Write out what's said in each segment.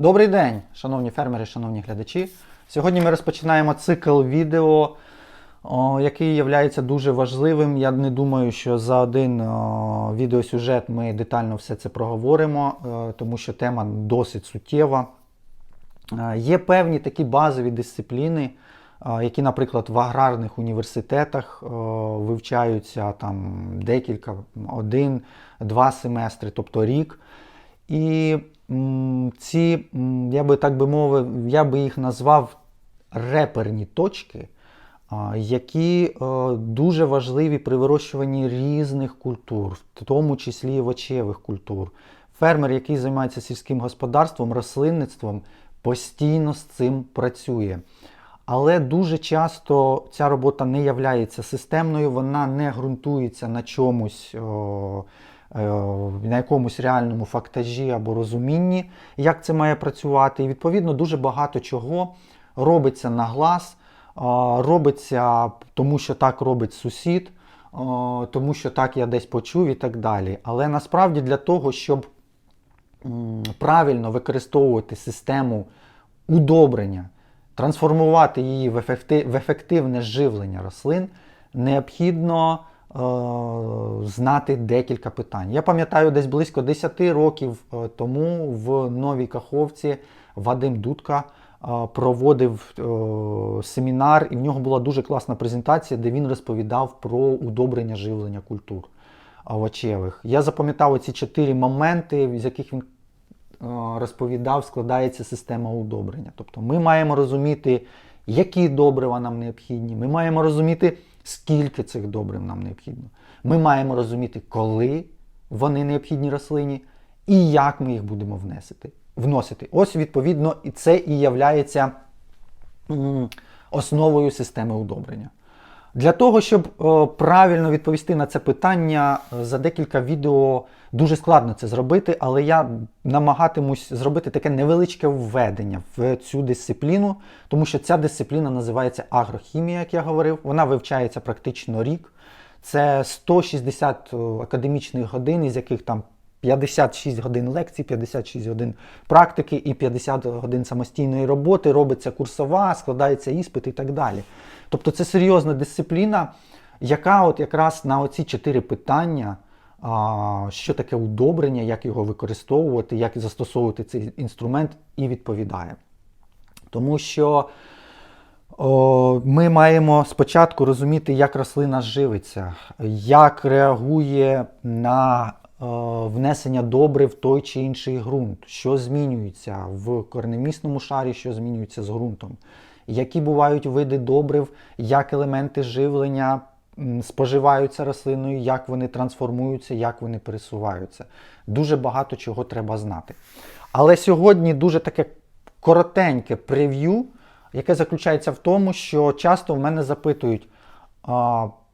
Добрий день, шановні фермери, шановні глядачі. Сьогодні ми розпочинаємо цикл відео, який є дуже важливим. Я не думаю, що за один відеосюжет ми детально все це проговоримо, е, тому що тема досить суттєва. Е, Є певні такі базові дисципліни, е, які, наприклад, в аграрних університетах вивчаються там декілька, один-два семестри, тобто рік. І ці, я би так би мовив, я би їх назвав реперні точки, які е, дуже важливі при вирощуванні різних культур, в тому числі і овочевих культур. Фермер, який займається сільським господарством, рослинництвом, постійно з цим працює. Але дуже часто ця робота не являється системною, вона не ґрунтується на чомусь, на якомусь реальному фактажі або розумінні, як це має працювати. І відповідно дуже багато чого робиться на глаз, робиться тому, що так робить сусід, тому що так я десь почув і так далі. Але насправді для того, щоб правильно використовувати систему удобрення, трансформувати її в, ефективне живлення рослин, необхідно е, знати декілька питань. Я пам'ятаю, десь близько 10 років е, тому в Новій Каховці Вадим Дудка е, проводив е, семінар, і в нього була дуже класна презентація, де він розповідав про удобрення живлення культур овочевих. Я запам'ятав ці чотири моменти, з яких він е, розповідав, складається система удобрення. Тобто ми маємо розуміти, які добрива нам необхідні. Ми маємо розуміти, скільки цих добрив нам необхідно. Ми маємо розуміти, коли вони необхідні рослині і як ми їх будемо внесити, вносити. Ось, відповідно, і це і являється основою системи удобрення. Для того, щоб е, правильно відповісти на це питання, е, за декілька відео дуже складно це зробити, але я намагатимусь зробити таке невеличке введення в цю дисципліну, тому що ця дисципліна називається агрохімія, як я говорив. Вона вивчається практично рік. Це 160 академічних годин, із яких там 56 годин лекцій, 56 годин практики і 50 годин самостійної роботи, робиться курсова, складається іспит і так далі. Тобто це серйозна дисципліна, яка от якраз на оці чотири питання, що таке удобрення, як його використовувати, як застосовувати цей інструмент, і відповідає. Тому що ми маємо спочатку розуміти, як рослина живиться, як реагує на внесення добрив в той чи інший ґрунт, що змінюється в корнемісному шарі, що змінюється з ґрунтом, які бувають види добрив, як елементи живлення споживаються рослиною, як вони трансформуються, як вони пересуваються. Дуже багато чого треба знати. Але сьогодні дуже таке коротеньке прев'ю, яке заключається в тому, що часто в мене запитують,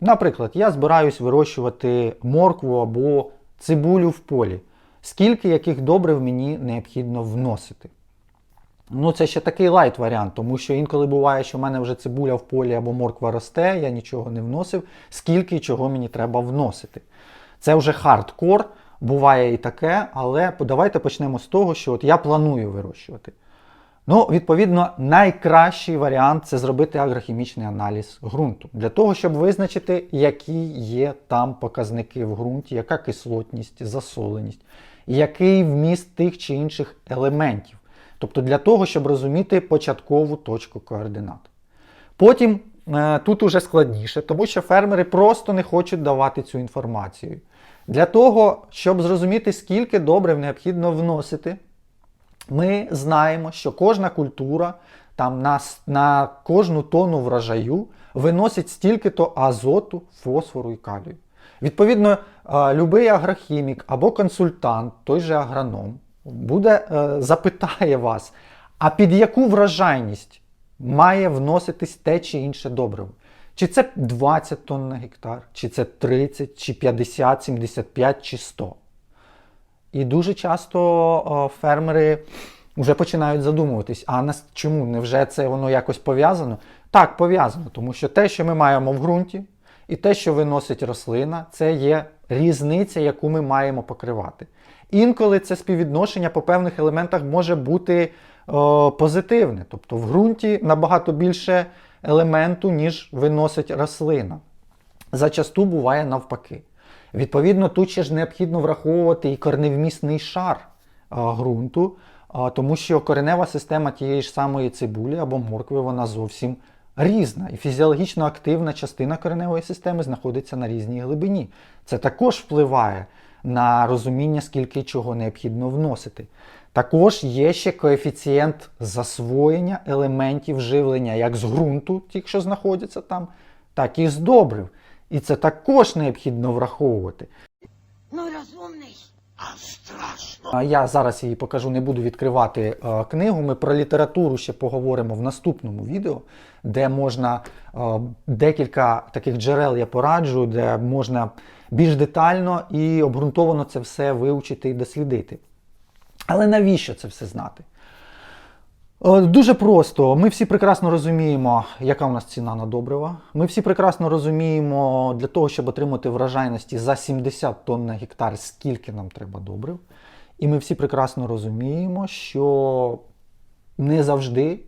наприклад, я збираюсь вирощувати моркву або цибулю в полі. Скільки яких добрив мені необхідно вносити? Ну, це ще такий лайт варіант, тому що інколи буває, що в мене вже цибуля в полі або морква росте, я нічого не вносив, скільки чого мені треба вносити. Це вже хардкор, буває і таке, але давайте почнемо з того, що от я планую вирощувати. Ну, відповідно, найкращий варіант це зробити агрохімічний аналіз ґрунту. Для того, щоб визначити, які є там показники в ґрунті, яка кислотність, засоленість, який вміст тих чи інших елементів. Тобто для того, щоб розуміти початкову точку координат. Потім е, тут уже складніше, тому що фермери просто не хочуть давати цю інформацію. Для того, щоб зрозуміти, скільки добрив необхідно вносити, ми знаємо, що кожна культура там на, на кожну тонну врожаю виносить стільки-то азоту, фосфору і калію. Відповідно, е, любий агрохімік або консультант, той же агроном, буде е, запитає вас, а під яку врожайність має вноситись те чи інше добриво? Чи це 20 тонн на гектар, чи це 30, чи 50, 75, чи 100? І дуже часто фермери вже починають задумуватись, а нас чому? Невже це воно якось пов'язано? Так, пов'язано, тому що те, що ми маємо в ґрунті, і те, що виносить рослина, це є різниця, яку ми маємо покривати. Інколи це співвідношення по певних елементах може бути о, позитивне. Тобто в ґрунті набагато більше елементу, ніж виносить рослина. Зачасту буває навпаки. Відповідно, тут ще ж необхідно враховувати і корневмісний шар а, ґрунту, а, тому що коренева система тієї ж самої цибулі або моркви, вона зовсім різна. І фізіологічно активна частина кореневої системи знаходиться на різній глибині. Це також впливає на розуміння, скільки чого необхідно вносити. Також є ще коефіцієнт засвоєння елементів живлення як з ґрунту, ті, що знаходяться там, так і з добрив. І це також необхідно враховувати. Ну, розумний. А страшно. Я зараз її покажу, не буду відкривати е, книгу. Ми про літературу ще поговоримо в наступному відео, де можна е, декілька таких джерел я пораджу, де можна більш детально і обґрунтовано це все вивчити і дослідити. Але навіщо це все знати? Е, Дуже просто. Ми всі прекрасно розуміємо, яка у нас ціна на добрива. Ми всі прекрасно розуміємо для того, щоб отримати врожайності за 70 тонн на гектар, скільки нам треба добрив. І ми всі прекрасно розуміємо, що не завжди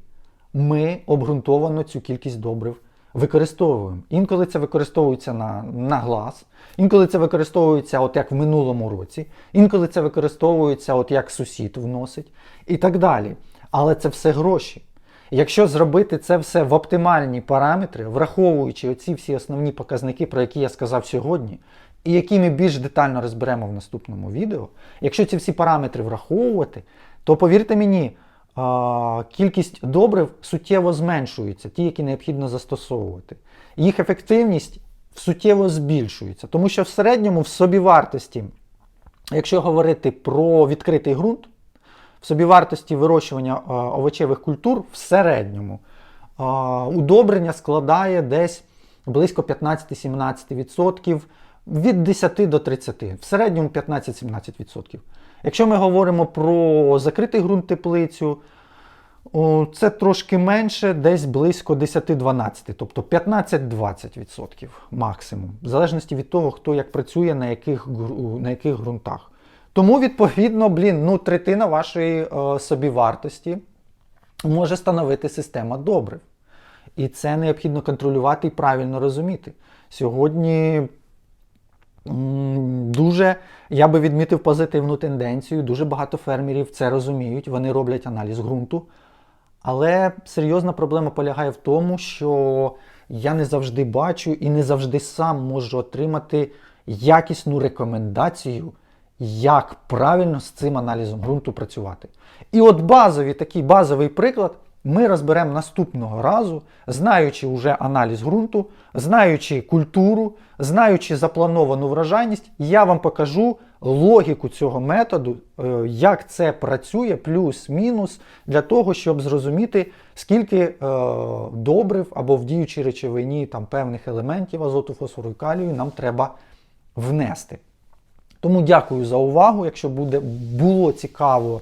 ми обґрунтовано цю кількість добрив використовуємо. Інколи це використовується на, на глаз, інколи це використовується, от як в минулому році, інколи це використовується, от як сусід вносить, і так далі. Але це все гроші. Якщо зробити це все в оптимальні параметри, враховуючи оці всі основні показники, про які я сказав сьогодні, і які ми більш детально розберемо в наступному відео, якщо ці всі параметри враховувати, то повірте мені, кількість добрив суттєво зменшується, ті, які необхідно застосовувати. Їх ефективність суттєво збільшується, тому що в середньому в собівартості, якщо говорити про відкритий ґрунт, собівартості вирощування а, овочевих культур в середньому а, удобрення складає десь близько 15-17%, від 10 до 30, в середньому 15-17%. Якщо ми говоримо про закритий ґрунт теплицю, це трошки менше, десь близько 10-12, тобто 15-20% максимум, в залежності від того, хто як працює, на яких, на яких ґрунтах. Тому, відповідно, блін, ну, третина вашої е, собівартості може становити система добрив. І це необхідно контролювати і правильно розуміти. Сьогодні дуже, я би відмітив позитивну тенденцію. Дуже багато фермерів це розуміють, вони роблять аналіз ґрунту. Але серйозна проблема полягає в тому, що я не завжди бачу і не завжди сам можу отримати якісну рекомендацію, як правильно з цим аналізом ґрунту працювати. І от базовий такий базовий приклад ми розберемо наступного разу, знаючи вже аналіз ґрунту, знаючи культуру, знаючи заплановану врожайність, я вам покажу логіку цього методу, е, як це працює, плюс-мінус, для того, щоб зрозуміти, скільки е, добрив або в діючій речовині там, певних елементів азоту, фосфору і калію нам треба внести. Тому дякую за увагу. Якщо буде, було цікаво,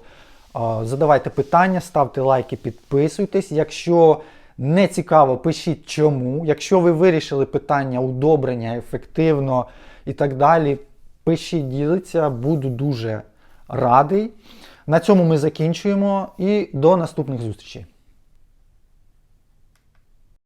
задавайте питання, ставте лайки, підписуйтесь. Якщо не цікаво, пишіть чому. Якщо ви вирішили питання удобрення ефективно і так далі, пишіть, діліться, буду дуже радий. На цьому ми закінчуємо і до наступних зустрічей.